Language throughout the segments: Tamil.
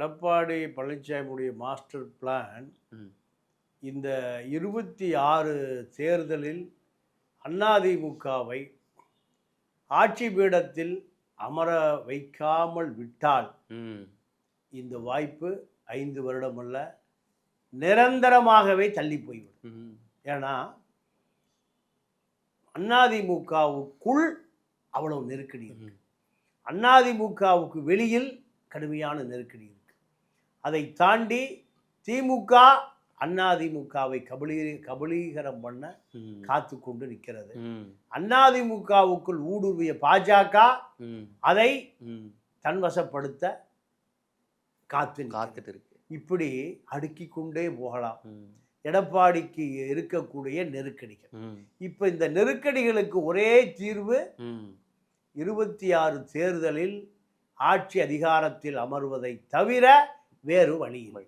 Edappadi பழனிசாமியுடைய master plan. இந்த இருபத்தி ஆறு தேர்தலில் அதிமுகவை ஆட்சி பீடத்தில் அமர வைக்காமல் விட்டால் இந்த வாய்ப்பு ஐந்து வருடமல்ல நிரந்தரமாகவே தள்ளி போய்விடும் ஏன்னா அதிமுகவுக்குள் அவ்வளவு நெருக்கடி இருக்கு. அதிமுகவுக்கு வெளியில் கடுமையான நெருக்கடி இருக்கு. அதை தாண்டி திமுக அதிமுகவை கபலீ கபலீகரம் பண்ண. காத்து கொண்டு நிற்கிறது. அதிமுகவுக்குள் ஊடுருவிய பாஜக. அதை. தன்வசப்படுத்த காத்து. காத்துட்டு இருக்கு இப்படி அடுக்கிக் கொண்டே போகலாம். எடப்பாடிக்கு இருக்கக்கூடிய நெருக்கடிகள். இப்போ இந்த நெருக்கடிகளுக்கு ஒரே தீர்வு. இருபத்தி ஆறு தேர்தலில் ஆட்சி அதிகாரத்தில் அமர்வதை தவிர வேறு வழி இல்லை.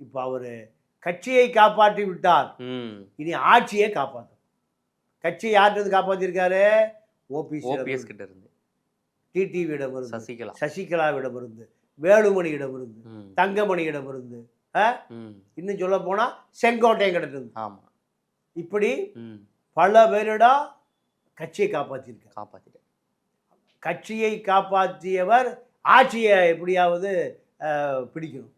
இப்போ அவர் கட்சியை காப்பாற்றி விட்டார். இனி ஆட்சியை காப்பாற்றும் கட்சியை யார்கிட்ட காப்பாற்றிருக்காரு ஓபிஎஸ் ஓபிஎஸ் கிட்ட இருந்து. டிடிவியிடமிருந்து. சசிகலா. சசிகலாவிடமிருந்து. வேலுமணியிடமிருந்து. ம். தங்கமணியிடமிருந்து. ம். இன்னும் சொல்ல போனால் செங்கோட்டையும் கிடச்சிருந்து ஆமா. இப்படி. பல பேரிடம் கட்சியை காப்பாற்றிருக்கார் காப்பாத்திட்டேன் கட்சியை காப்பாற்றியவர் ஆட்சியை எப்படியாவது பிடிக்கணும்